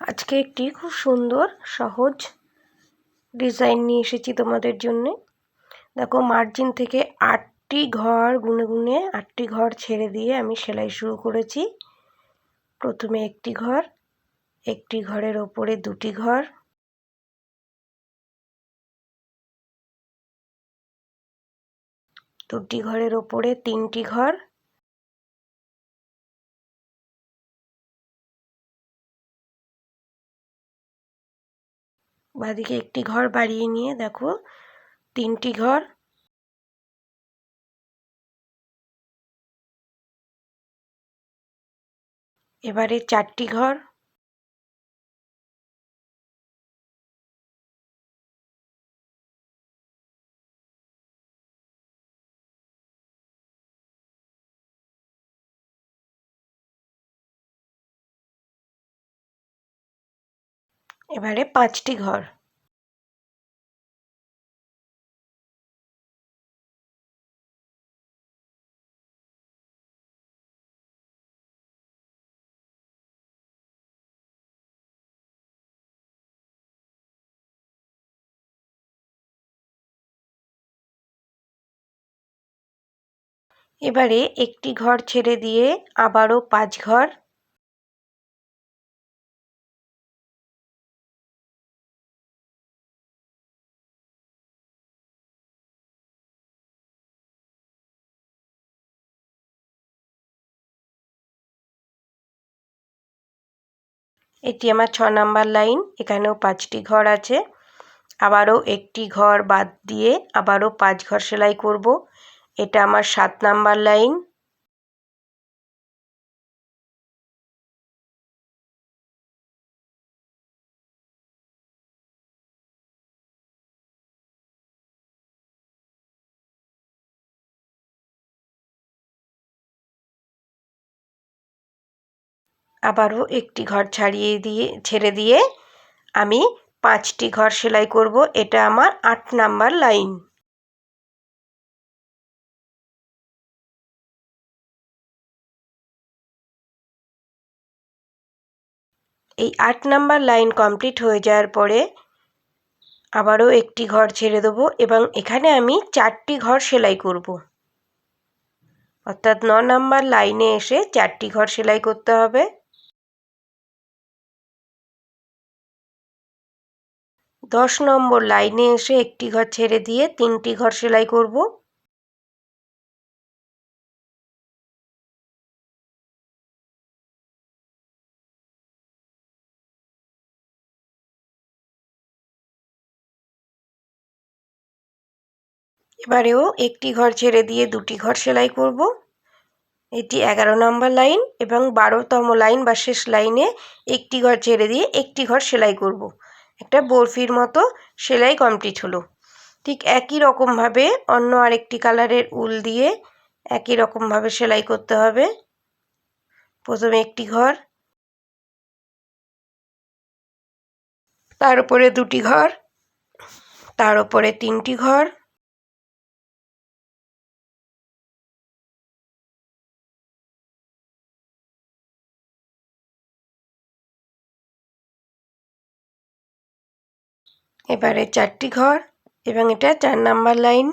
আজকে একটি খুব সুন্দর, সহজ ডিজাইন নিয়ে এসেছি তোমাদের জন্যে। দেখো মার্জিন থেকে আটটি ঘর গুনে গুনে আটটি ঘর ছেড়ে দিয়ে আমি সেলাই শুরু করেছি। প্রথমে একটি ঘর, একটি ঘরের ওপরে দুটি ঘর। দুটি ঘরের ওপরে তিনটি ঘর। বাদিকে একটি ঘর বাড়িয়ে নিয়ে দেখো তিনটি ঘর। এবারে চারটি ঘর। এবারে পাঁচটি ঘর। এবারে একটি ঘর ছেড়ে দিয়ে আবারও পাঁচ ঘর। এটি আমার ছ নাম্বার লাইন, এখানেও পাঁচটি ঘর আছে। আবারও একটি ঘর বাদ দিয়ে আবারও পাঁচ ঘর সেলাই করব। এটা আমার সাত নাম্বার লাইন। আবারও একটি ঘর ছাড়িয়ে দিয়ে, ছেড়ে দিয়ে আমি পাঁচটি ঘর সেলাই করব। এটা আমার আট নাম্বার লাইন। এই আট নাম্বার লাইন কমপ্লিট হয়ে যাওয়ার পরে আবারও একটি ঘর ছেড়ে দেবো এবং এখানে আমি চারটি ঘর সেলাই করব। অর্থাৎ ন নাম্বার লাইনে এসে চারটি ঘর সেলাই করতে হবে। দশ নম্বর লাইনে এসে একটি ঘর ছেড়ে দিয়ে তিনটি ঘর সেলাই করব এবারেও একটি ঘর ছেড়ে দিয়ে দুটি ঘর সেলাই করব এটি এগারো নম্বর লাইন এবং বারোতম লাইন বা শেষ লাইনে একটি ঘর ছেড়ে দিয়ে একটি ঘর সেলাই করব। একটা বরফির মতো সেলাই কমপ্লিট হলো। ঠিক একই রকমভাবে অন্য আরেকটি কালারের উল দিয়ে একই রকমভাবে সেলাই করতে হবে। প্রথমে একটি ঘর। তার উপরে দুটি ঘর। তার উপরে তিনটি ঘর। এবারে চারটি ঘর এবং এটা চার নাম্বার লাইন।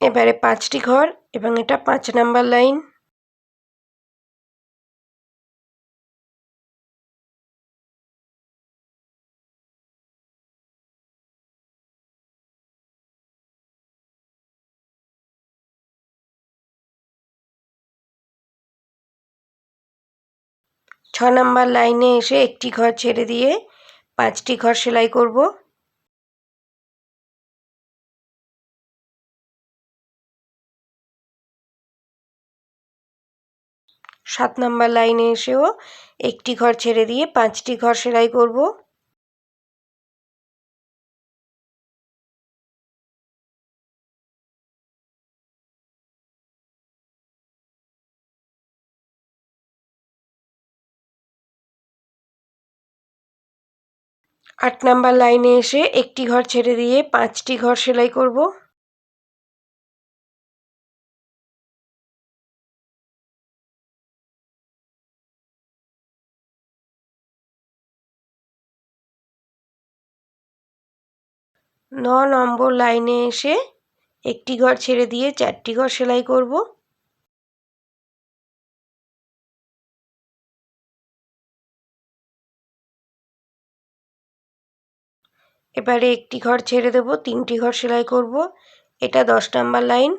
এবারে পাঁচটি ঘর এবং এটা পাঁচ নাম্বার লাইন। ছ নাম্বার লাইনে এসে একটি ঘর ছেড়ে দিয়ে পাঁচটি ঘর সেলাই করব। সাত নাম্বার লাইনে এসেও একটি ঘর ছেড়ে দিয়ে পাঁচটি ঘর সেলাই করব। আট নাম্বার লাইনে এসে একটি ঘর ছেড়ে দিয়ে পাঁচটি ঘর সেলাই করব। ন নম্বর লাইনে এসে একটি ঘর ছেড়ে দিয়ে চারটি ঘর সেলাই করব। এবারে একটি ঘর ছেড়ে দেব, তিনটি ঘর সেলাই করব। এটা দশ নাম্বার লাইন।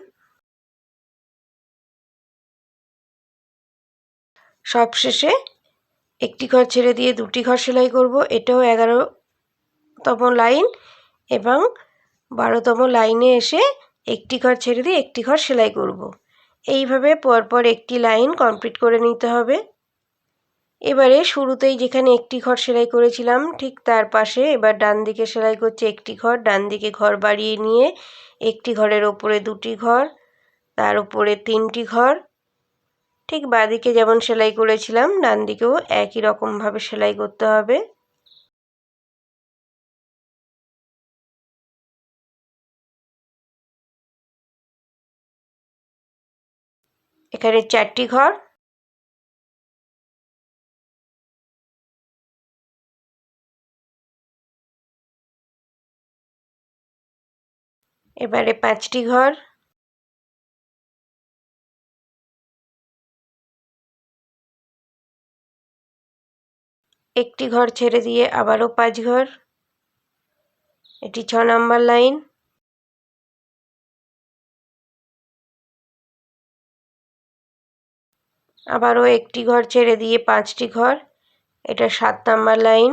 সব শেষে একটি ঘর ছেড়ে দিয়ে দুটি ঘর সেলাই করব, এটাও এগারোতম লাইন এবং বারোতম লাইনে এসে একটি ঘর ছেড়ে দিয়ে একটি ঘর সেলাই করব। এইভাবে পরপর একটি লাইন কমপ্লিট করে নিতে হবে। এবারে শুরুতেই যেখানে একটি ঘর সেলাই করেছিলাম, ঠিক তার পাশে এবার ডান দিকে সেলাই করছে একটি ঘর, ডান দিকে ঘর বাড়িয়ে নিয়ে একটি ঘরের ওপরে দুটি ঘর, তার উপরে তিনটি ঘর। ঠিক বাঁদিকে যেমন সেলাই করেছিলাম, ডান দিকেও একই রকমভাবে সেলাই করতে হবে। এখানে চারটি ঘর এবারে পাঁচটি ঘর। একটি ঘর ছেড়ে দিয়ে আবারও পাঁচ ঘর। এটি ছ নম্বর লাইন। আবারও একটি ঘর ছেড়ে দিয়ে পাঁচটি ঘর। এটা সাত নাম্বার লাইন।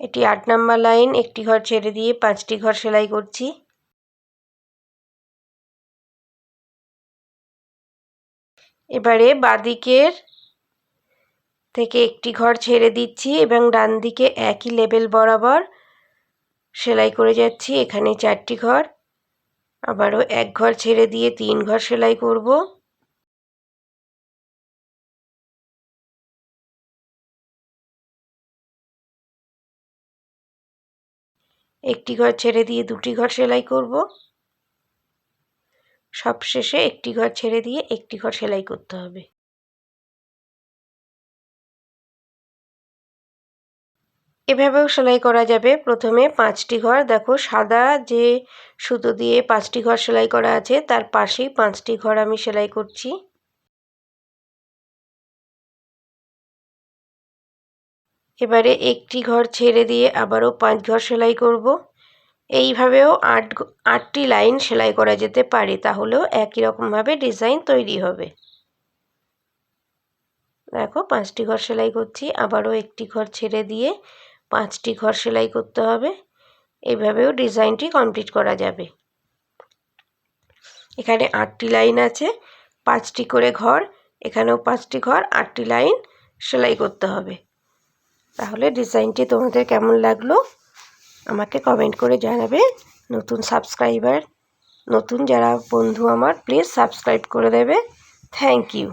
এটি আট নাম্বার লাইন, একটি ঘর ছেড়ে দিয়ে পাঁচটি ঘর সেলাই করছি। এবারে বাদিকের থেকে একটি ঘর ছেড়ে দিচ্ছি এবং ডান দিকে একই লেবেল বরাবর সেলাই করে যাচ্ছি। এখানে চারটি ঘর, আবারও এক ঘর ছেড়ে দিয়ে তিন ঘর সেলাই করব। একটি ঘর ছেড়ে দিয়ে দুটি ঘর সেলাই করব। সবশেষে একটি ঘর ছেড়ে দিয়ে একটি ঘর সেলাই করতে হবে। এভাবেও সেলাই করা যাবে। প্রথমে পাঁচটি ঘর, দেখো সাদা যে সুতো দিয়ে পাঁচটি ঘর সেলাই করা আছে, তার পাশেই পাঁচটি ঘর আমি সেলাই করছি। এবারে একটি ঘর ছেড়ে দিয়ে আবারও পাঁচ ঘর সেলাই করব। এইভাবেও আট আটটি লাইন সেলাই করা যেতে পারে, তাহলেও একই রকমভাবে ডিজাইন তৈরি হবে। দেখো, পাঁচটি ঘর সেলাই করছি, আবারও একটি ঘর ছেড়ে দিয়ে পাঁচটি ঘর সেলাই করতে হবে। এইভাবেও ডিজাইনটি কমপ্লিট করা যাবে। এখানে আটটি লাইন আছে, পাঁচটি করে ঘর, এখানেও পাঁচটি ঘর, আটটি লাইন সেলাই করতে হবে। তাহলে ডিজাইনটি তোমাদের কেমন লাগল? আমাকে কমেন্ট করে জানাবে। নতুন সাবস্ক্রাইবার নতুন যারা বন্ধু আমার প্লিজ সাবস্ক্রাইব করে দেবে। Thank you